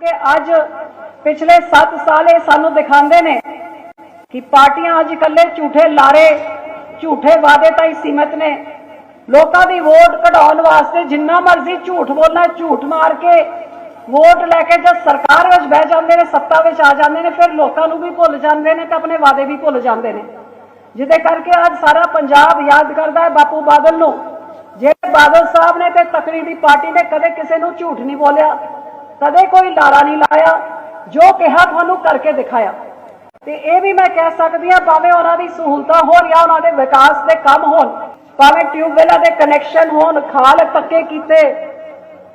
ਕਿਉਂਕਿ ਅੱਜ ਪਿਛਲੇ 7 ਸਾਲ ਇਹ ਸਾਨੂੰ ਦਿਖਾਉਂਦੇ ਨੇ ਕਿ ਪਾਰਟੀਆਂ ਅੱਜ ਇਕੱਲੇ ਝੂਠੇ ਲਾਰੇ, ਝੂਠੇ ਵਾਅਦੇ ਤਾਈ ਸੀਮਤ ਨੇ। ਲੋਕਾਂ ਦੀ ਵੋਟ ਕਢਾਉਣ ਵਾਸਤੇ ਜਿੰਨਾ ਮਰਜ਼ੀ ਝੂਠ ਬੋਲਣਾ, ਝੂਠ ਮਾਰ ਕੇ ਵੋਟ ਲੈ ਕੇ ਜਦ ਸਰਕਾਰ ਵਿੱਚ ਬਹਿ ਜਾਂਦੇ ਨੇ, ਸੱਤਾ ਵਿੱਚ ਆ ਜਾਂਦੇ ਨੇ, ਫਿਰ ਲੋਕਾਂ ਨੂੰ ਵੀ ਭੁੱਲ ਜਾਂਦੇ ਨੇ ਤੇ ਆਪਣੇ ਵਾਅਦੇ ਵੀ ਭੁੱਲ ਜਾਂਦੇ ਨੇ। ਜਿਹਦੇ ਕਰਕੇ ਅੱਜ ਸਾਰਾ ਪੰਜਾਬ ਯਾਦ ਕਰਦਾ ਹੈ ਬਾਪੂ ਬਾਦਲ ਨੂੰ। ਜਿਹੜੇ ਬਾਦਲ ਸਾਹਿਬ ਨੇ ਤੇ ਤਕੜੀ ਪਾਰਟੀ ਨੇ ਕਦੇ ਕਿਸੇ ਨੂੰ ਝੂਠ ਨਹੀਂ ਬੋਲਿਆ। ਕਦੇ ਕੋਈ ਲਾਰਾ ਨਹੀਂ ਲਾਇਆ, ਜੋ ਕਿਹਾ ਤੁਹਾਨੂੰ ਕਰਕੇ ਦਿਖਾਇਆ। ਤੇ ਇਹ ਵੀ ਮੈਂ ਕਹਿ ਸਕਦੀ ਹਾਂ, ਭਾਵੇਂ ਉਹਨਾਂ ਦੀ ਸਹੂਲਤਾਂ ਹੋਣ ਜਾਂ ਉਹਨਾਂ ਦੇ ਵਿਕਾਸ ਦੇ ਕੰਮ ਹੋਣ, ਭਾਵੇਂ ਟਿਊਬਵੈਲਾਂ ਦੇ ਕਨੈਕਸ਼ਨ ਹੋਣ, ਖਾਲ ਪੱਕੇ ਕੀਤੇ,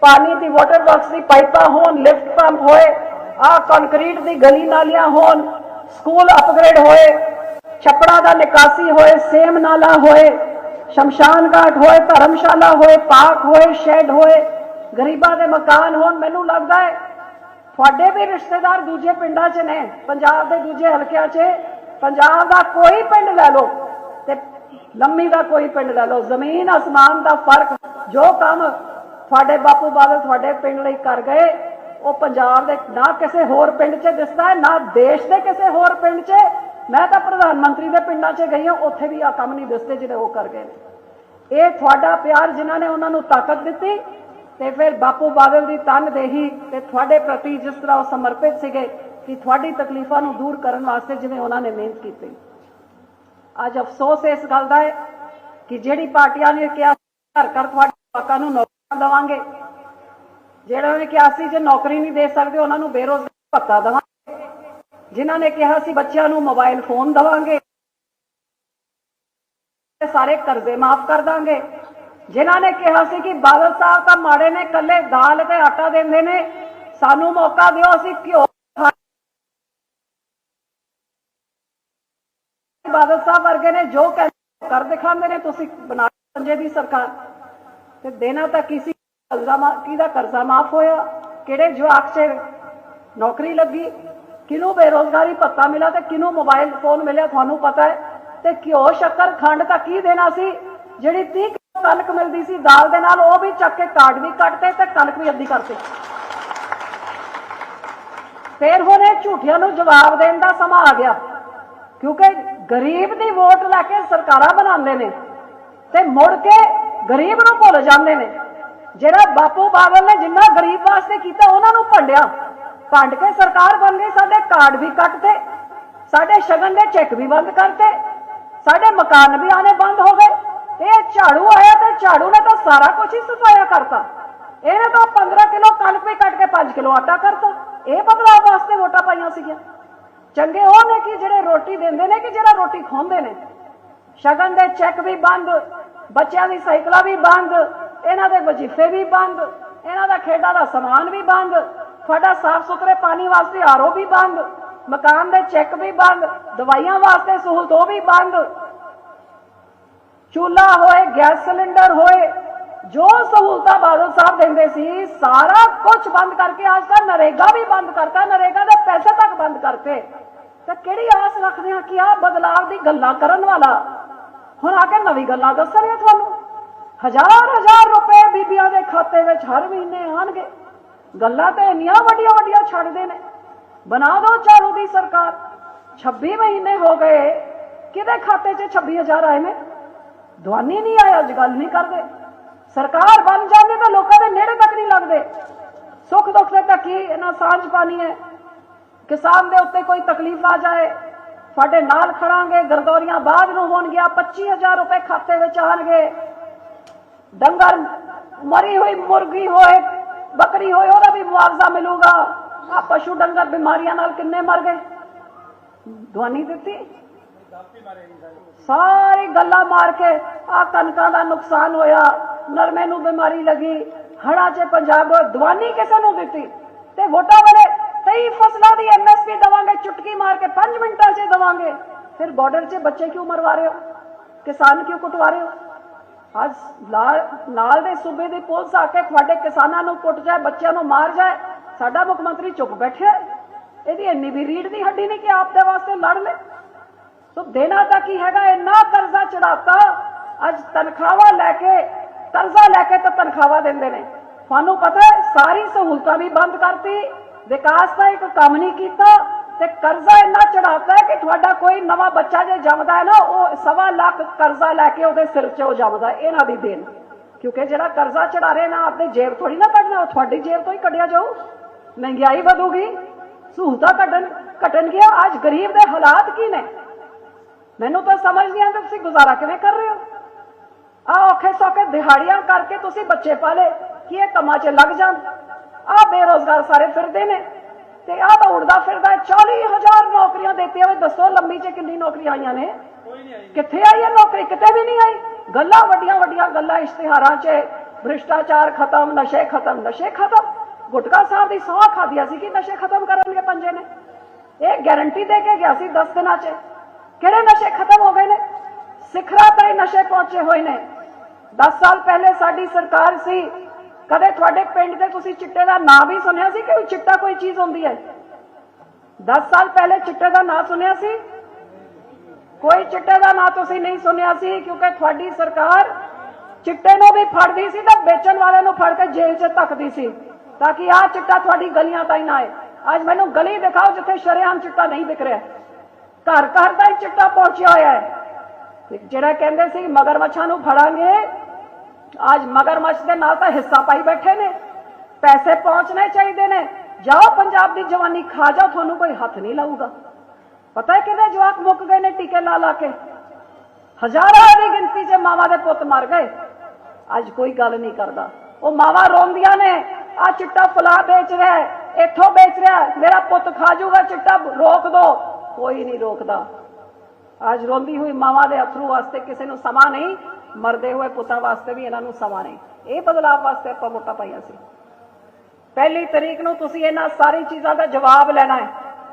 ਪਾਣੀ ਦੀ ਵਾਟਰ ਵਰਕਸ ਦੀ ਪਾਈਪਾਂ ਹੋਣ ਲਿਫਟ ਪੰਪ ਹੋਏ ਆ ਕੰਕਰੀਟ ਦੀ ਗਲੀ ਨਾਲੀਆਂ ਹੋਣ ਸਕੂਲ ਅਪਗ੍ਰੇਡ ਹੋਏ, ਛੱਪੜਾਂ ਦਾ ਨਿਕਾਸੀ ਹੋਏ, ਸੇਮ ਨਾਲਾ ਹੋਏ, ਸ਼ਮਸ਼ਾਨ ਘਾਟ ਹੋਏ, ਧਰਮਸ਼ਾਲਾ ਹੋਏ, ਪਾਰਕ ਹੋਏ ਸ਼ੈਡ ਹੋਏ ਗਰੀਬਾਂ ਦੇ ਮਕਾਨ ਹੋਣ, ਮੈਨੂੰ ਲੱਗਦਾ ਹੈ ਤੁਹਾਡੇ ਵੀ ਰਿਸ਼ਤੇਦਾਰ ਦੂਜੇ ਪਿੰਡਾਂ 'ਚ ਨੇ, ਪੰਜਾਬ ਦੇ ਦੂਜੇ ਹਲਕਿਆਂ 'ਚ। ਪੰਜਾਬ ਦਾ ਕੋਈ ਪਿੰਡ ਲੈ ਲਓ ਤੇ ਲੰਮੀ ਦਾ ਕੋਈ ਪਿੰਡ ਲੈ ਲਓ। ਜ਼ਮੀਨ, ਅਸਮਾਨ ਦਾ ਫ਼ਰਕ, ਜੋ ਕੰਮ ਤੁਹਾਡੇ ਬਾਪੂ ਬਾਦਲ ਤੁਹਾਡੇ ਪਿੰਡ ਲਈ ਕਰ ਗਏ, ਉਹ ਪੰਜਾਬ ਦੇ ਨਾ ਕਿਸੇ ਹੋਰ ਪਿੰਡ 'ਚ ਦਿਸਦਾ ਹੈ, ਨਾ ਦੇਸ਼ ਦੇ ਕਿਸੇ ਹੋਰ ਪਿੰਡ 'ਚ। ਮੈਂ ਤਾਂ ਪ੍ਰਧਾਨ ਮੰਤਰੀ ਦੇ ਪਿੰਡਾਂ 'ਚ ਗਈ ਹਾਂ, ਉੱਥੇ ਵੀ ਆ ਕੰਮ ਨਹੀਂ ਦਿਸਦੇ ਜਿਹੜੇ ਉਹ ਕਰ ਗਏ ਨੇ। ਇਹ ਤੁਹਾਡਾ ਪਿਆਰ ਜਿਨ੍ਹਾਂ ਨੇ ਉਹਨਾਂ ਨੂੰ ਤਾਕਤ ਦਿੱਤੀ ਤੇ ਫਿਰ ਬਾਪੂ ਬਾਦਲ ਦੀ ਤਨਦੇਹੀ ਤੇ ਤੁਹਾਡੇ ਪ੍ਰਤੀ ਜਿਸ ਤਰ੍ਹਾਂ ਉਹ ਸਮਰਪਿਤ ਸੀਗੇ ਕਿ ਤੁਹਾਡੀ ਤਕਲੀਫਾਂ ਨੂੰ ਦੂਰ ਕਰਨ ਵਾਸਤੇ ਜਿਵੇਂ ਉਹਨਾਂ ਨੇ ਮਿਹਨਤ ਕੀਤੀ। ਅੱਜ ਅਫਸੋਸ ਇਸ ਗੱਲ ਦਾ ਹੈ ਕਿ ਜਿਹੜੀ ਪਾਰਟੀਆਂ ਨੇ ਕਿਹਾ ਘਰ ਘਰ ਤੁਹਾਡੇ ਲੋਕਾਂ ਨੂੰ ਨੌਕਰੀਆਂ ਦੇਵਾਂਗੇ। ਜਿਹੜਾ ਨੇ ਕਿਹਾ ਸੀ, ਜੇ ਨੌਕਰੀ ਨਹੀਂ ਦੇ ਸਕਦੇ, ਉਹਨਾਂ ਨੂੰ ਬੇਰੋਜ਼ਗਾਰ ਭੱਤਾ ਦੇਵਾਂਗੇ। ਜਿਨ੍ਹਾਂ ਨੇ ਕਿਹਾ ਸੀ, ਬੱਚਿਆਂ ਨੂੰ ਮੋਬਾਈਲ ਫੋਨ ਦੇਵਾਂਗੇ। ਸਾਰੇ ਕਰਜ਼ੇ ਮਾਫ ਕਰ ਦਾਂਗੇ। ਜਿਨ੍ਹਾਂ ਨੇ ਕਿਹਾ ਸੀ ਕਿ ਬਾਦਲ ਸਾਹਿਬ ਤਾਂ ਮਾੜੇ ਨੇ ਕੱਲੇ ਦਾਲ ਤੇ ਆਟਾ ਦਿੰਦੇ ਨੇ। ਸਾਨੂੰ ਮੌਕਾ ਦਿਓ, ਅਸੀਂ ਘਿਓ ਬਾਦਲ ਸਾਹਿਬ ਵਰਗੇ ਨੇ ਜੋ ਕਰ ਦਿਖਾਉਂਦੇ ਨੇ, ਤੁਸੀਂ ਬਣਾ ਪੰਜੇ ਦੀ ਸਰਕਾਰ। ਤੇ ਦੇਣਾ ਤਾਂ ਕਿਸੇ ਕਰਜ਼ਾ ਕਿਹਦਾ ਕਰਜ਼ਾ ਮਾਫ ਹੋਇਆ? ਕਿਹੜੇ ਜਵਾਕ 'ਚ ਨੌਕਰੀ ਲੱਗੀ? ਕਿਹਨੂੰ ਬੇਰੋਜ਼ਗਾਰੀ ਭੱਤਾ ਮਿਲਾ ਤੇ ਕਿਹਨੂੰ ਮੋਬਾਈਲ ਫੋਨ ਮਿਲਿਆ, ਤੁਹਾਨੂੰ ਪਤਾ ਹੈ। ਤੇ ਘਿਓ ਸ਼ੱਕਰ ਖੰਡ ਤਾਂ ਕੀ ਦੇਣਾ ਸੀ? ਜਿਹੜੀ 30 ਕਣਕ ਮਿਲਦੀ ਸੀ, ਦਾਲ ਦੇ ਨਾਲ ਉਹ ਵੀ ਚੱਕ ਕੇ ਕਾਰਡ ਵੀ ਕੱਟਤੇ ਤੇ ਕਣਕ ਵੀ ਅੱਧੀ ਕਰਤੀ ਫੇਰ ਹੁਣ ਇਹ ਝੂਠਿਆਂ ਨੂੰ ਜਵਾਬ ਦੇਣ ਦਾ ਸਮਾਂ ਆ ਗਿਆ, ਕਿਉਂਕਿ ਗਰੀਬ ਦੀ ਵੋਟ ਲੈ ਕੇ ਸਰਕਾਰਾਂ ਬਣਾਉਂਦੇ ਨੇ ਤੇ ਮੁੜ ਕੇ ਗਰੀਬ ਨੂੰ ਭੁੱਲ ਜਾਂਦੇ ਨੇ। ਜਿਹੜਾ ਬਾਪੂ ਬਾਦਲ ਨੇ ਜਿੰਨਾ ਗਰੀਬ ਵਾਸਤੇ ਕੀਤਾ, ਉਹਨਾਂ ਨੂੰ ਭੰਡਿਆ। ਭੰਡ ਕੇ ਸਰਕਾਰ ਬਣ ਗਈ, ਸਾਡੇ ਕਾਰਡ ਵੀ ਕੱਟਤੇ, ਸਾਡੇ ਸ਼ਗਨ ਦੇ ਚੈੱਕ ਵੀ ਬੰਦ ਕਰਤੇ, ਸਾਡੇ ਮਕਾਨ ਵੀ ਆਨੇ ਬੰਦ ਹੋ ਗਏ। ਤੇ ਝਾੜੂ ਆਇਆ ਤੇ ਝਾੜੂ ਨੇ ਤਾਂ ਸਾਰਾ ਕੁਝ ਹੀ ਸਫਾਇਆ ਕਰਤਾ। ਇਹਨੇ ਤਾਂ 15 ਕਿਲੋ ਕਣਕ ਵੀ ਕੱਟ ਕੇ 5 ਕਿਲੋ ਆਟਾ ਕਰਤਾ। ਇਹ ਬਦਲਾਅ ਵਾਸਤੇ ਵੋਟਾਂ ਪਾਈਆਂ ਸੀਗੀਆਂ। ਚੰਗੇ ਉਹ ਨੇ ਕਿ ਜਿਹੜੇ ਰੋਟੀ ਦਿੰਦੇ ਨੇ ਕਿ ਜਿਹੜਾ ਰੋਟੀ ਖਵਾਉਂਦੇ ਨੇ। ਸ਼ਗਨ ਦੇ ਚੈੱਕ ਵੀ ਬੰਦ, ਬੱਚਿਆਂ ਦੀ ਸਾਈਕਲਾਂ ਵੀ ਬੰਦ, ਇਹਨਾਂ ਦੇ ਵਜ਼ੀਫੇ ਵੀ ਬੰਦ, ਇਹਨਾਂ ਦਾ ਖੇਡਾਂ ਦਾ ਸਮਾਨ ਵੀ ਬੰਦ ਤੁਹਾਡਾ ਸਾਫ਼ ਸੁਥਰੇ ਪਾਣੀ ਵਾਸਤੇ ਆਰਓ ਵੀ ਬੰਦ, ਮਕਾਨ ਦੇ ਚੈੱਕ ਵੀ ਬੰਦ, ਦਵਾਈਆਂ ਵਾਸਤੇ ਸਹੂਲਤ ਉਹ ਵੀ ਬੰਦ ਚੁੱਲ੍ਹਾ ਹੋਏ, ਗੈਸ ਸਿਲੰਡਰ ਹੋਏ, ਜੋ ਸਹੂਲਤਾਂ ਬਾਦਲ ਸਾਹਿਬ ਦਿੰਦੇ ਸੀ, ਸਾਰਾ ਕੁਝ ਬੰਦ ਕਰਕੇ, ਅੱਜ ਤਾਂ ਨਰੇਗਾ ਵੀ ਬੰਦ ਕਰਤਾ, ਨਰੇਗਾ ਦੇ ਪੈਸੇ ਤੱਕ ਬੰਦ ਕਰਤੇ ਤਾਂ ਕਿਹੜੀ ਆਸ ਰੱਖਦੇ ਆ ਕਿ ਆ ਬਦਲਾਵ ਦੀ ਗੱਲਾਂ ਕਰਨ ਵਾਲਾ? ਹੁਣ ਆ ਕੇ ਨਵੀਂ ਗੱਲਾਂ ਦੱਸ ਦੱਸਣਗੇ ਤੁਹਾਨੂੰ। ਹਜ਼ਾਰ ਹਜ਼ਾਰ ਰੁਪਏ ਬੀਬੀਆਂ ਦੇ ਖਾਤੇ ਵਿੱਚ ਹਰ ਮਹੀਨੇ ਆਣਗੇ ਗੱਲਾਂ ਤਾਂ ਇੰਨੀਆਂ ਵੱਡੀਆਂ ਵੱਡੀਆਂ ਛੱਡਦੇ ਨੇ। ਬਣਾ ਦਿਓ ਝਾੜੂ ਦੀ ਸਰਕਾਰ। 26 ਮਹੀਨੇ ਹੋ ਗਏ, ਕਿਹਦੇ ਖਾਤੇ 'ਚ 26000 ਆਏ ਨੇ? ਦਵਾਨੀ ਨਹੀਂ ਆਇਆ, ਅੱਜ ਗੱਲ ਨਹੀਂ ਕਰਦੇ। ਸਰਕਾਰ ਬਣ ਜਾਂਦੀ ਤਾਂ ਲੋਕਾਂ ਦੇ ਨੇੜੇ ਤੱਕ ਨਹੀਂ ਲੱਗਦੇ। ਸੁੱਖ ਦੁੱਖ ਦੇ ਤੱਕ ਹੀ ਇਹਨਾਂ ਸਾਂਝ ਪਾਣੀ ਹੈ। ਕਿਸਾਨ ਦੇ ਉੱਤੇ ਕੋਈ ਤਕਲੀਫ ਆ ਜਾਏ। ਤੁਹਾਡੇ ਨਾਲ ਖੜਾਂਗੇ, ਗਰਦੌਰੀਆਂ ਬਾਅਦ ਨੂੰ ਹੋਣਗੀਆਂ 25000 ਰੁਪਏ ਖਾਤੇ ਵਿੱਚ ਆਣਗੇ। ਡੰਗਰ ਮਰੀ ਹੋਈ, ਮੁਰਗੀ ਹੋਏ, ਬੱਕਰੀ ਹੋਏ, ਉਹਦਾ ਵੀ ਮੁਆਵਜ਼ਾ ਮਿਲੂਗਾ। ਆ ਪਸ਼ੂ ਡੰਗਰ ਬਿਮਾਰੀਆਂ ਨਾਲ ਕਿੰਨੇ ਮਰ ਗਏ? ਦਵਾਨੀ ਦਿੱਤੀ। ਸਾਰੀ ਗੱਲਾਂ ਮਾਰ ਕੇ ਆ ਕਣਕਾਂ ਦਾ ਨੁਕਸਾਨ ਹੋਇਆ, ਨਰਮੇ ਨੂੰ ਬਿਮਾਰੀ ਲੱਗੀ ਹੜਾ 'ਚ ਪੰਜਾਬ ਨੂੰ ਦਵਾਨੀ ਕਿਸੇ ਨੂੰ ਦਿੱਤੀ। ਤੇ ਵੋਟਾਂ ਵੇਲੇ 23 ਫਸਲਾਂ ਦੀ ਐਮਐਸਪੀ ਦਵਾਂਗੇ, ਚੁਟਕੀ ਮਾਰ ਕੇ 5 ਮਿੰਟਾਂ 'ਚ ਦਵਾਂਗੇ। ਫਿਰ ਬਾਰਡਰ 'ਚ ਬੱਚੇ ਕਿਉਂ ਮਰਵਾ ਰਹੇ ਹੋ? ਕਿਸਾਨ ਕਿਉਂ ਕੁੱਟਵਾ ਰਹੇ ਹੋ? ਅੱਜ ਲਾ- ਨਾਲ ਦੇ ਸੂਬੇ ਦੀ ਪੁਲਿਸ ਆ ਕੇ ਤੁਹਾਡੇ ਕਿਸਾਨਾਂ ਨੂੰ ਕੁੱਟ ਜਾਏ, ਬੱਚਿਆਂ ਨੂੰ ਮਾਰ ਜਾਏ, ਸਾਡਾ ਮੁੱਖ ਮੰਤਰੀ ਚੁੱਪ ਬੈਠਿਆ ਇਹਦੀ ਇੰਨੀ ਵੀ ਰੀੜ ਦੀ ਹੱਡੀ ਨਹੀਂ ਕਿ ਆਪ ਦੇ ਵਾਸਤੇ ਲੜ ਲੈ ਸੋ ਦੇਣਾ ਤਾਂ ਕੀ ਹੈਗਾ, ਇੰਨਾ ਕਰਜ਼ਾ ਚੜਾਤਾ ਅੱਜ ਤਨਖਾਹਾਂ ਲੈ ਕੇ, ਕਰਜ਼ਾ ਲੈ ਕੇ ਤਾਂ ਤਨਖਾਹਾਂ ਦਿੰਦੇ ਨੇ। ਤੁਹਾਨੂੰ ਪਤਾ ਸਾਰੀ ਸਹੂਲਤਾਂ ਵੀ ਬੰਦ ਕਰਤੀ, ਵਿਕਾਸ ਦਾ ਇੱਕ ਕੰਮ ਨਹੀਂ ਕੀਤਾ, ਤੇ ਕਰਜ਼ਾ ਇੰਨਾ ਚੜਾਤਾ ਕਿ ਤੁਹਾਡਾ ਕੋਈ ਨਵਾਂ ਬੱਚਾ ਜੇ ਜੰਮਦਾ ਹੈ ਨਾ, ਉਹ ਸਵਾ ਲੱਖ ਕਰਜ਼ਾ ਲੈ ਕੇ ਉਹਦੇ ਸਿਰ 'ਚ ਉਹ ਜੰਮਦਾ ਇਹਨਾਂ ਦੀ ਦੇਣ। ਕਿਉਂਕਿ ਜਿਹੜਾ ਕਰਜ਼ਾ ਚੜਾ ਰਹੇ ਨਾ ਆਪਣੀ ਜੇਬ ਥੋੜੀ ਨਾ ਕੱਢਣਾ, ਉਹ ਤੁਹਾਡੀ ਜੇਬ ਤੋਂ ਹੀ ਕੱਢਿਆ ਜਾਊ। ਮਹਿੰਗਾਈ ਵਧੂਗੀ, ਸਹੂਲਤਾਂ ਘਟਣ ਘਟਣਗੀਆਂ। ਅੱਜ ਗਰੀਬ ਦੇ ਹਾਲਾਤ ਕੀ ਨੇ? ਮੈਨੂੰ ਤਾਂ ਸਮਝ ਨਹੀਂ ਆਉਂਦਾ ਤੁਸੀਂ ਗੁਜ਼ਾਰਾ ਕਿਵੇਂ ਕਰ ਰਹੇ ਹੋ। ਆ ਔਖੇ ਸੌਖੇ ਦਿਹਾੜੀਆਂ ਕਰਕੇ ਤੁਸੀਂ ਬੱਚੇ ਪਾਲੇ ਕੀ ਇਹ ਕੰਮਾਂ 'ਚ ਲੱਗ ਜਾਣ। ਆ ਬੇਰੋਜ਼ਗਾਰ ਸਾਰੇ ਫਿਰਦੇ ਨੇ ਤੇ ਆ ਤਾਂ ਉੜਦਾ ਫਿਰਦਾ ਹੈ। 40000 ਨੌਕਰੀਆਂ ਦਿੱਤੀਆਂ ਵੇ ਦੱਸੋ ਲੰਮੀ 'ਚ ਕਿੰਨੀ ਨੌਕਰੀਆਂ ਆਈਆਂ ਨੇ? ਕਿੱਥੇ ਆਈ ਹੈ ਨੌਕਰੀ? ਕਿਤੇ ਵੀ ਨਹੀਂ ਆਈ। ਗੱਲਾਂ ਵੱਡੀਆਂ ਵੱਡੀਆਂ ਗੱਲਾਂ ਇਸ਼ਤਿਹਾਰਾਂ 'ਚ ਭ੍ਰਿਸ਼ਟਾਚਾਰ ਖਤਮ ਨਸ਼ੇ ਖਤਮ ਨਸ਼ੇ ਖਤਮ। ਗੁਟਕਾ ਸਾਹਿਬ ਦੀ ਸੌਂ ਖਾਦੀਆਂ ਸੀ ਕਿ ਨਸ਼ੇ ਖਤਮ ਕਰਨਗੇ ਪੰਜੇ ਨੇ? ਇਹ ਗਾਰੰਟੀ ਦੇ ਕੇ ਗਿਆ ਸੀ 10 ਦਿਨਾਂ 'ਚ। ਕਿਹੜੇ ਨਸ਼ੇ ਖਤਮ ਹੋ ਗਏ ਨੇ ਸਿਖਰਾਂ ਤੇ ਨਸ਼ੇ ਪਹੁੰਚੇ ਹੋਏ ਨੇ 10 ਸਾਲ ਪਹਿਲੇ ਸਾਡੀ ਸਰਕਾਰ ਸੀ ਕਦੇ ਤੁਹਾਡੇ ਪਿੰਡ ਦੇ ਤੁਸੀਂ ਚਿੱਟੇ ਦਾ ਨਾਂ ਵੀ ਸੁਣਿਆ ਸੀ ਕਿ ਚਿੱਟਾ ਕੋਈ ਚੀਜ਼ ਹੁੰਦੀ ਹੈ 10 ਸਾਲ ਪਹਿਲੇ ਚਿੱਟੇ ਦਾ ਨਾਂ ਸੁਣਿਆ ਸੀ ਕੋਈ ਚਿੱਟੇ ਦਾ ਨਾਂ ਤੁਸੀਂ ਨਹੀਂ ਸੁਣਿਆ ਸੀ ਕਿਉਂਕਿ ਤੁਹਾਡੀ ਸਰਕਾਰ ਚਿੱਟੇ ਨੂੰ ਵੀ ਫੜਦੀ ਸੀ ਤੇ ਵੇਚਣ ਵਾਲੇ ਨੂੰ ਫੜ ਕੇ ਜੇਲ੍ਹ 'ਚ ਧੱਕਦੀ ਸੀ ਤਾਂ ਕਿ ਆਹ ਚਿੱਟਾ ਤੁਹਾਡੀ ਗਲੀਆਂ ਤਾਈਂ ਨਾ ਆਏ ਅੱਜ ਮੈਨੂੰ ਗਲੀ ਦਿਖਾਓ ਜਿੱਥੇ ਸ਼ਰੇਆਮ ਚਿੱਟਾ ਨਹੀਂ ਵਿਕ ਰਿਹਾ ਘਰ ਘਰ ਦਾ ਹੀ ਚਿੱਟਾ ਪਹੁੰਚਿਆ ਹੋਇਆ ਹੈ। ਜਿਹੜਾ ਕਹਿੰਦੇ ਸੀ, ਮਗਰਮੱਛਾਂ ਨੂੰ ਫੜਾਂਗੇ, ਅੱਜ ਮਗਰਮੱਛ ਦੇ ਨਾਲ ਤਾਂ ਹਿੱਸਾ ਪਾਈ ਬੈਠੇ ਨੇ। ਪੈਸੇ ਪਹੁੰਚਣੇ ਚਾਹੀਦੇ ਨੇ। ਜਾਓ ਪੰਜਾਬ ਦੀ ਜਵਾਨੀ, ਖਾ ਜਾਓ, ਤੁਹਾਨੂੰ ਕੋਈ ਹੱਥ ਨਹੀਂ ਲਾਊਗਾ। ਪਤਾ ਹੈ ਕਿਹਦੇ ਜਵਾਕ ਮੁੱਕ ਗਏ ਨੇ ਟੀਕੇ ਲਾ ਲਾ ਕੇ? ਹਜ਼ਾਰਾਂ ਦੀ ਗਿਣਤੀ 'ਚ ਮਾਵਾਂ ਦੇ ਪੁੱਤ ਮਰ ਗਏ। ਅੱਜ ਕੋਈ ਗੱਲ ਨਹੀਂ ਕਰਦਾ। ਉਹ ਮਾਵਾਂ ਰੋਂਦੀਆਂ ਨੇ ਆ ਚਿੱਟਾ ਫਲਾ ਵੇਚ ਰਿਹਾ ਇੱਥੋਂ ਵੇਚ ਰਿਹਾ ਮੇਰਾ ਪੁੱਤ ਖਾ ਜਾਊਗਾ, ਚਿੱਟਾ ਰੋਕ ਦੋ। ਕੋਈ ਨਹੀਂ ਰੋਕਦਾ। ਅੱਜ ਰੋਂਦੀ ਹੋਈ ਮਾਵਾਂ ਦੇ ਅਥਰੂ ਵਾਸਤੇ ਕਿਸੇ ਨੂੰ ਸਮਾਂ ਨਹੀਂ, ਮਰਦੇ ਹੋਏ ਪੁੱਤਾਂ ਵਾਸਤੇ ਵੀ ਇਹਨਾਂ ਨੂੰ ਸਮਾਂ ਨਹੀਂ। ਇਹ ਬਦਲਾਅ ਵਾਸਤੇ ਆਪਾਂ ਵੋਟਾਂ ਪਾਈਆਂ ਸੀ। ਪਹਿਲੀ ਤਰੀਕ ਨੂੰ ਤੁਸੀਂ ਇਹਨਾਂ ਸਾਰੀ ਚੀਜ਼ਾਂ ਦਾ ਜਵਾਬ ਲੈਣਾ ਹੈ।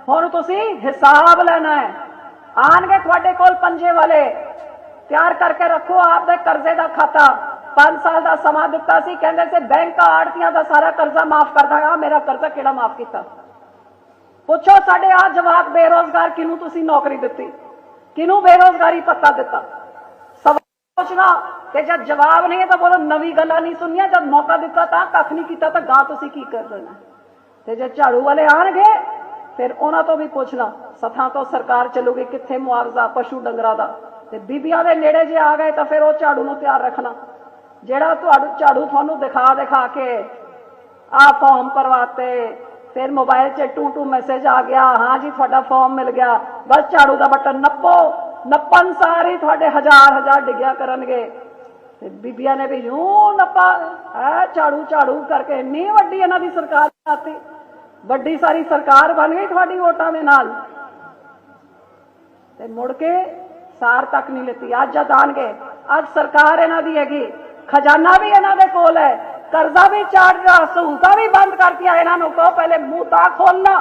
ਹੁਣ ਤੁਸੀਂ ਹਿਸਾਬ ਲੈਣਾ ਹੈ। ਆਣਗੇ ਤੁਹਾਡੇ ਕੋਲ ਪੰਜੇ ਵਾਲੇ। ਤਿਆਰ ਕਰਕੇ ਰੱਖੋ ਆਪਦੇ ਕਰਜ਼ੇ ਦਾ ਖਾਤਾ। 5 ਸਾਲ ਦਾ ਸਮਾਂ ਦਿੱਤਾ ਸੀ, ਕਹਿੰਦੇ ਸੀ ਬੈਂਕ ਆੜਤੀਆਂ ਦਾ ਸਾਰਾ ਕਰਜ਼ਾ ਮਾਫ ਕਰ ਦਾਂਗਾ। ਮੇਰਾ ਕਰਜ਼ਾ ਕਿਹੜਾ ਮਾਫ ਕੀਤਾ? ਪੁੱਛੋ ਸਾਡੇ ਆ ਜਵਾਕ ਬੇਰੋਜ਼ਗਾਰ ਕਿਹਨੂੰ ਤੁਸੀਂ ਨੌਕਰੀ ਦਿੱਤੀ? ਕਿਹਨੂੰ ਬੇਰੋਜ਼ਗਾਰੀ ਪੱਤਾ ਦਿੱਤਾ? ਸਵਾਲ ਪੁੱਛਣਾ ਤੇ ਜਦ ਜਵਾਬ ਨਹੀਂ ਹੈ ਤਾਂ ਬੋਲੋ, ਨਵੀਂ ਗੱਲਾਂ ਨਹੀਂ ਸੁਣੀਆਂ ਜਦ ਮੌਕਾ ਦਿੱਤਾ ਤਾਂ ਕੱਖ ਨਹੀਂ ਕੀਤਾ ਤਾਂ ਗਾਂ ਤੁਸੀਂ ਕੀ ਕਰ ਲੈਣਾ ਤੇ ਜੇ ਝਾੜੂ ਵਾਲੇ ਆਣਗੇ, ਫਿਰ ਉਹਨਾਂ ਤੋਂ ਵੀ ਪੁੱਛਣਾ ਸਥਾਂ ਤੋਂ ਸਰਕਾਰ ਚੱਲੂਗੀ, ਕਿੱਥੇ ਮੁਆਵਜ਼ਾ, ਪਸ਼ੂ ਡੰਗਰਾਂ ਦਾ? ਤੇ ਬੀਬੀਆਂ ਦੇ ਨੇੜੇ ਜੇ ਆ ਗਏ ਤਾਂ ਫਿਰ ਉਹ ਝਾੜੂ ਨੂੰ ਤਿਆਰ ਰੱਖਣਾ। ਜਿਹੜਾ ਤੁਹਾਨੂੰ ਝਾੜੂ ਤੁਹਾਨੂੰ ਦਿਖਾ ਦਿਖਾ ਕੇ ਆ ਫਾਰਮ ਭਰਵਾਤੇ ਫਿਰ ਮੋਬਾਈਲ 'ਚ ਟੂ ਟੂ ਮੈਸੇਜ ਆ ਗਿਆ, ਹਾਂ ਜੀ ਤੁਹਾਡਾ ਫਾਰਮ ਮਿਲ ਗਿਆ। ਬਸ ਝਾੜੂ ਦਾ ਬਟਨ ਨੱਪੋ, ਨੱਪਣ ਸਾਰੀ ਤੁਹਾਡੇ ਹਜ਼ਾਰ ਹਜ਼ਾਰ ਡਿੱਗਿਆ ਕਰਨਗੇ। ਬੀਬੀਆਂ ਨੇ ਵੀ ਯੂੰ ਨੱਪਾ ਆ ਝਾੜੂ ਝਾੜੂ ਕਰਕੇ ਇੰਨੀ ਵੱਡੀ ਇਹਨਾਂ ਦੀ ਸਰਕਾਰ ਆਤੀ ਵੱਡੀ ਸਾਰੀ ਸਰਕਾਰ ਬਣ ਗਈ ਤੁਹਾਡੀ ਵੋਟਾਂ ਦੇ ਨਾਲ। ਤੇ ਮੁੜ ਕੇ ਸਾਰ ਤੱਕ ਨਹੀਂ ਲੈਤੀ, ਅੱਜ ਜਦ ਆਣਗੇ ਅੱਜ ਸਰਕਾਰ ਇਹਨਾਂ ਦੀ ਹੈਗੀ, ਖਜ਼ਾਨਾ ਵੀ ਇਹਨਾਂ ਦੇ ਕੋਲ ਹੈ। ਕਰਜ਼ਾ ਵੀ ਚਾੜ ਰਿਹਾ, ਸਹੂਲਤਾਂ ਵੀ ਬੰਦ ਕਰਤੀਆਂ ਇਹਨਾਂ ਨੂੰ, ਕਹੋ ਪਹਿਲੇ ਮੂੰਹ ਤਾਂ ਖੋਲਣਾ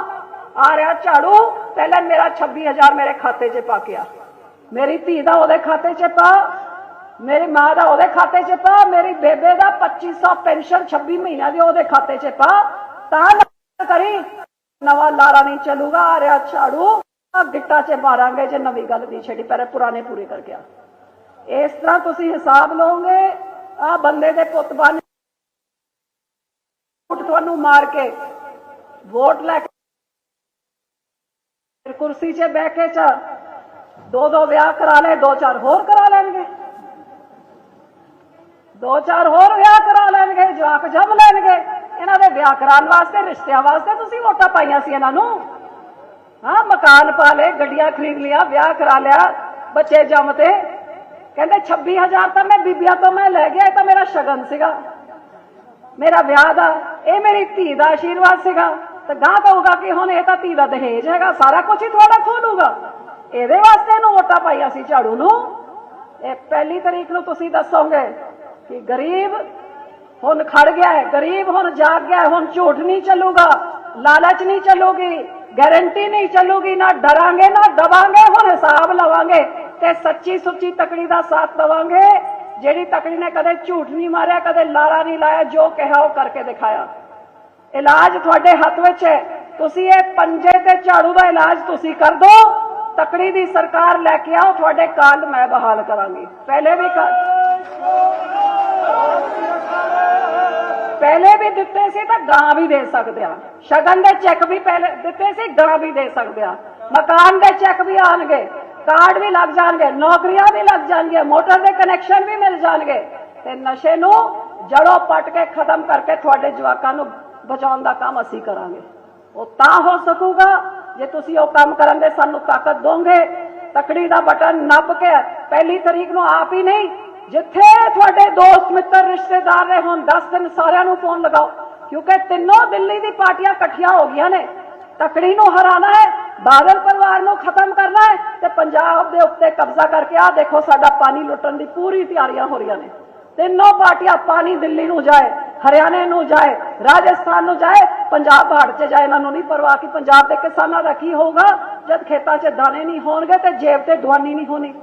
ਆ ਰਿਹਾ ਝਾੜੂ, ਪਹਿਲੇ ਮੇਰਾ 26000 ਮੇਰੇ ਖਾਤੇ 'ਚ ਪਾ ਕੇ ਆ। ਮੇਰੀ ਧੀ ਦਾ ਉਹਦੇ ਖਾਤੇ 'ਚ ਪਾ, ਮੇਰੀ ਮਾਂ ਦਾ ਉਹਦੇ ਖਾਤੇ 'ਚ ਪਾ, ਮੇਰੀ ਬੇਬੇ ਦਾ 2500 ਪੈਨਸ਼ਨ 26 ਮਹੀਨਿਆਂ ਦੀ ਉਹਦੇ ਖਾਤੇ 'ਚ ਪਾ। ਤਾਂ ਨਾ ਕਰੀ, ਨਵਾਂ ਲਾਰਾ ਨਹੀਂ ਚੱਲੂਗਾ, ਆ ਰਿਹਾ ਝਾੜੂ। ਆ ਗਿੱਟਾ 'ਚ ਮਾਰਾਂਗੇ ਜੇ ਨਵੀਂ ਗੱਲ ਨਹੀਂ ਛੱਡੀ ਪਹਿਲੇ ਪੁਰਾਣੇ ਪੂਰੇ ਕਰ ਗਿਆ ਇਸ ਤਰ੍ਹਾਂ ਤੁਸੀਂ ਹਿਸਾਬ ਲਓਗੇ, ਆ ਬੰਦੇ ਦੇ ਪੁੱਤ ਬਣ ਵੋਟ ਮਾਰ ਕੇ ਵੋਟ ਲੈ ਕੇ ਫਿਰ ਕੁਰਸੀ 'ਚ ਬਹਿ ਕੇ ਚ, ਦੋ ਦੋ ਵਿਆਹ ਕਰਾ ਲੈ ਦੋ ਚਾਰ ਹੋਰ ਕਰਾ ਲੈਣਗੇ। ਦੋ ਚਾਰ ਹੋਰ ਵਿਆਹ ਕਰਾ ਲੈਣਗੇ, ਜਵਾਕ ਜੰਮ ਲੈਣਗੇ। ਇਹਨਾਂ ਦੇ ਵਿਆਹ ਕਰਾਉਣ ਵਾਸਤੇ, ਰਿਸ਼ਤਿਆਂ ਵਾਸਤੇ ਤੁਸੀਂ ਵੋਟਾਂ ਪਾਈਆਂ ਸੀ ਇਹਨਾਂ ਨੂੰ। ਹਾਂ, ਮਕਾਨ ਪਾ ਲਏ, ਗੱਡੀਆਂ ਖਰੀਦ ਲਿਆ ਵਿਆਹ ਕਰਾ ਲਿਆ, ਬੱਚੇ ਜੰਮ ਤੇ ਕਹਿੰਦੇ 26000 ਤਾਂ ਮੈਂ ਬੀਬੀਆਂ ਤੋਂ ਮੈਂ ਲੈ ਗਿਆ, ਇਹ ਤਾਂ ਮੇਰਾ ਸ਼ਗਨ ਸੀਗਾ। ਮੇਰਾ ਵਿਆਹ ਦਾ, ਇਹ ਮੇਰੀ ਧੀ ਦਾ ਆਸ਼ੀਰਵਾਦ ਸੀਗਾ। ਤੇ ਗਾਂ ਕਹੂਗਾ ਕਿ ਹੁਣ ਇਹ ਤਾਂ ਧੀ ਦਾ ਦਹੇਜ ਹੈਗਾ, ਸਾਰਾ ਕੁਝ ਹੀ ਤੁਹਾਡਾ ਖੋਲੂਗਾ। ਇਹਦੇ ਵਾਸਤੇ ਇਹਨੂੰ ਵੋਟਾਂ ਪਾਈਆਂ ਸੀ ਝਾੜੂ ਨੂੰ। ਇਹ ਪਹਿਲੀ ਤਰੀਕ ਨੂੰ ਤੁਸੀਂ ਦੱਸੋਗੇ ਕਿ ਗਰੀਬ ਹੁਣ ਖੜ ਗਿਆ ਹੈ, ਗਰੀਬ ਹੁਣ ਜਾਗ ਗਿਆ ਹੁਣ ਝੂਠ ਨਹੀਂ ਚੱਲੂਗਾ, ਲਾਲਚ ਨਹੀਂ ਚੱਲੂਗੀ ਗਾਰੰਟੀ ਨਹੀਂ ਚੱਲੂਗੀ, ਨਾ ਡਰਾਂਗੇ, ਨਾ ਦਵਾਂਗੇ ਹੁਣ ਹਿਸਾਬ ਲਵਾਂਗੇ ਤੇ ਸੱਚੀ ਸੁੱਚੀ ਤਕੜੀ ਦਾ ਸਾਥ ਦਵਾਂਗੇ। ਜਿਹੜੀ ਤਕੜੀ ਨੇ ਕਦੇ ਝੂਠ ਨਹੀਂ ਮਾਰਿਆ, ਕਦੇ ਲਾਰਾ ਨਹੀਂ ਲਾਇਆ, ਜੋ ਕਿਹਾ ਉਹ ਕਰਕੇ ਦਿਖਾਇਆ। ਇਲਾਜ ਤੁਹਾਡੇ ਹੱਥ ਵਿੱਚ ਹੈ। ਤੁਸੀਂ ਇਹ ਪੰਜੇ ਤੇ ਝਾੜੂ ਦਾ ਇਲਾਜ ਤੁਸੀਂ ਕਰ ਦੋ। ਤਕੜੀ ਦੀ ਸਰਕਾਰ ਲੈ ਕੇ ਆਓ, ਤੁਹਾਡੇ ਕਾਲ ਮੈਂ ਬਹਾਲ ਕਰਾਂਗੀ। ਪਹਿਲੇ ਵੀ ਪਹਿਲੇ ਵੀ ਦਿੱਤੇ ਸੀ ਤਾਂ ਗਾਂ ਵੀ ਦੇ ਸਕਦੇ ਆ। ਸ਼ਗਨ ਦੇ ਚੈੱਕ ਵੀ ਪਹਿਲੇ ਦਿੱਤੇ ਸੀ, ਗਾਂ ਵੀ ਦੇ ਸਕਦੇ ਆ। ਮਕਾਨ ਦੇ ਚੈੱਕ ਵੀ ਆਣਗੇ। ਕਾਰਡ ਵੀ ਲੱਗ ਜਾਣਗੇ, ਨੌਕਰੀਆਂ ਵੀ ਲੱਗ ਜਾਣਗੀਆਂ, ਮੋਟਰ ਦੇ ਕਨੈਕਸ਼ਨ ਵੀ ਮਿਲ ਜਾਣਗੇ। ਤੇ ਨਸ਼ੇ ਨੂੰ ਜੜੋਂ ਪੱਟ ਕੇ ਖਤਮ ਕਰਕੇ ਤੁਹਾਡੇ ਜਵਾਕਾਂ ਨੂੰ ਬਚਾਉਣ ਦਾ ਕੰਮ ਅਸੀਂ ਕਰਾਂਗੇ। ਉਹ ਤਾਂ ਹੋ ਸਕੂਗਾ, ਜੇ ਤੁਸੀਂ ਉਹ ਕੰਮ ਕਰਨ ਦੇ ਸਾਨੂੰ ਤਾਕਤ ਦੋਗੇ, ਤਕੜੀ ਦਾ ਬਟਨ ਨੱਪ ਕੇ ਪਹਿਲੀ ਤਰੀਕ ਨੂੰ ਆਪ ਹੀ ਨਹੀਂ, ਜਿੱਥੇ ਤੁਹਾਡੇ ਦੋਸਤ, ਮਿੱਤਰ, ਰਿਸ਼ਤੇਦਾਰ ਨੇ ਹੁਣ 10 ਦਿਨ ਸਾਰਿਆਂ ਨੂੰ ਫੋਨ ਲਗਾਓ, ਕਿਉਂਕਿ ਤਿੰਨੋਂ ਦਿੱਲੀ ਦੀ ਪਾਰਟੀਆਂ ਇਕੱਠੀਆਂ ਹੋ ਗਈਆਂ ਨੇ। ਤਕੜੀ ਨੂੰ ਹਰਾਣਾ ਹੈ, ਬਾਦਲ ਪਰਿਵਾਰ ਨੂੰ ਖਤਮ ਕਰਨਾ ਹੈ ਤੇ ਪੰਜਾਬ ਦੇ ਉੱਤੇ ਕਬਜ਼ਾ ਕਰਕੇ ਆ ਦੇਖੋ ਸਾਡਾ ਪਾਣੀ ਲੁੱਟਣ ਦੀ ਪੂਰੀ ਤਿਆਰੀਆਂ ਹੋ ਰਹੀਆਂ ਨੇ। ਤਿੰਨੋਂ ਪਾਰਟੀਆਂ ਪਾਣੀ ਦਿੱਲੀ ਨੂੰ ਜਾਏ, ਹਰਿਆਣੇ ਨੂੰ ਜਾਏ, ਰਾਜਸਥਾਨ ਨੂੰ ਜਾਏ, ਪੰਜਾਬ ਭਾੜ 'ਚ ਜਾਏ, ਇਹਨਾਂ ਨੂੰ ਨਹੀਂ ਪਰਵਾਹ ਕਿ ਪੰਜਾਬ ਦੇ ਕਿਸਾਨਾਂ ਦਾ ਕੀ ਹੋਊਗਾ? ਜਦ ਖੇਤਾਂ 'ਚ ਦਾਣੇ ਨਹੀਂ ਹੋਣਗੇ ਤੇ ਜੇਬ ਤੇ ਦਵਾਨੀ ਨਹੀਂ ਹੋਣੀ।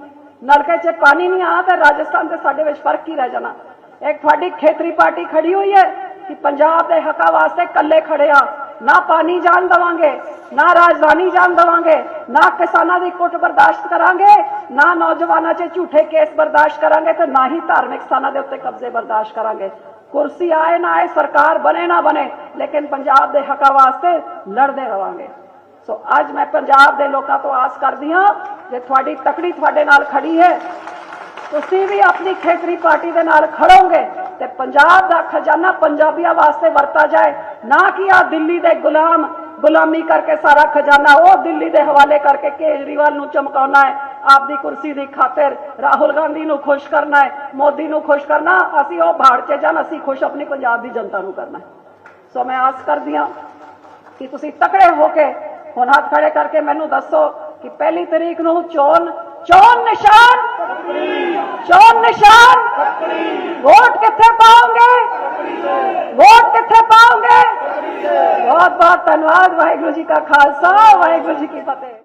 ਨਲਕੇ 'ਚ ਪਾਣੀ ਨਹੀਂ ਆਣਾ ਤਾਂ ਰਾਜਸਥਾਨ ਤੇ ਸਾਡੇ ਵਿੱਚ ਫ਼ਰਕ ਹੀ ਰਹਿ ਜਾਣਾ? ਇੱਕ ਤੁਹਾਡੀ ਖੇਤਰੀ ਪਾਰਟੀ ਖੜੀ ਹੋਈ ਹੈ ਕਿ ਪੰਜਾਬ ਦੇ ਹੱਕਾਂ ਵਾਸਤੇ ਇਕੱਲੇ ਖੜੇ ਆ। ਨਾ ਪਾਣੀ ਜਾਣ ਦਵਾਂਗੇ, ਨਾ ਰਾਜਧਾਨੀ ਜਾਣ ਦਵਾਂਗੇ, ਨਾ ਕਿਸਾਨਾਂ ਦੀ ਕੁੱਟ ਬਰਦਾਸ਼ਤ ਕਰਾਂਗੇ, ਨਾ ਨੌਜਵਾਨਾਂ 'ਚ ਝੂਠੇ ਕੇਸ ਬਰਦਾਸ਼ਤ ਕਰਾਂਗੇ ਤੇ ਨਾ ਹੀ ਧਾਰਮਿਕ ਸਥਾਨਾਂ ਦੇ ਉੱਤੇ ਕਬਜ਼ੇ ਬਰਦਾਸ਼ਤ ਕਰਾਂਗੇ। ਕੁਰਸੀ ਆਏ ਨਾ ਆਏ, ਸਰਕਾਰ ਬਣੇ ਨਾ ਬਣੇ, ਲੇਕਿਨ ਪੰਜਾਬ ਦੇ ਹੱਕਾਂ ਵਾਸਤੇ ਲੜਦੇ ਰਵਾਂਗੇ। ਸੋ ਅੱਜ ਮੈਂ ਪੰਜਾਬ ਦੇ ਲੋਕਾਂ ਤੋਂ ਆਸ ਕਰਦੀ ਹਾਂ, ਜੇ ਤੁਹਾਡੀ ਤਕੜੀ ਤੁਹਾਡੇ ਨਾਲ ਖੜੀ ਹੈ, ਤੁਸੀਂ ਵੀ ਆਪਣੀ ਖੇਤਰੀ ਪਾਰਟੀ ਦੇ ਨਾਲ ਖੜੋਗੇ। ਤੇ ਪੰਜਾਬ ਦਾ ਖਜ਼ਾਨਾ ਪੰਜਾਬੀਆਂ ਵਾਸਤੇ ਵਰਤਾ ਜਾਏ। ਨਾ ਕਿ ਆ ਦਿੱਲੀ ਦੇ ਗੁਲਾਮ, ਗੁਲਾਮੀ ਕਰਕੇ ਸਾਰਾ ਖਜ਼ਾਨਾ ਉਹ ਦਿੱਲੀ ਦੇ ਹਵਾਲੇ ਕਰਕੇ ਕੇਜਰੀਵਾਲ ਨੂੰ ਚਮਕਾਉਣਾ ਹੈ। ਆਪਦੀ ਕੁਰਸੀ ਦੀ ਖਾਤਰ ਰਾਹੁਲ ਗਾਂਧੀ ਨੂੰ ਖੁਸ਼ ਕਰਨਾ ਹੈ, ਮੋਦੀ ਨੂੰ ਖੁਸ਼ ਕਰਨਾ, ਅਸੀਂ ਉਹ ਭਾੜ 'ਚ ਜਾਣ, ਅਸੀਂ ਖੁਸ਼ ਆਪਣੀ ਪੰਜਾਬ ਦੀ ਜਨਤਾ ਨੂੰ ਕਰਨਾ ਸੋ ਮੈਂ ਆਸ ਕਰਦੀ ਹਾਂ ਕਿ ਤੁਸੀਂ ਤਕੜੇ ਹੋ ਕੇ ਹੁਣ ਹੱਥ ਖੜੇ ਕਰਕੇ ਮੈਨੂੰ ਦੱਸੋ ਕਿ ਪਹਿਲੀ ਤਰੀਕ ਨੂੰ ਚੋਣ ਚੋਣ ਨਿਸ਼ਾਨ ਚੋਣ ਨਿਸ਼ਾਨ। ਵੋਟ ਕਿੱਥੇ ਪਾਉਂਗੇ ਵੋਟ ਕਿੱਥੇ ਪਾਉਂਗੇ ਬਹੁਤ ਬਹੁਤ ਧੰਨਵਾਦ, ਵਾਹਿਗੁਰੂ ਜੀ ਕਾ ਖਾਲਸਾ, ਵਾਹਿਗੁਰੂ ਜੀ ਕੀ ਫਤਿਹ।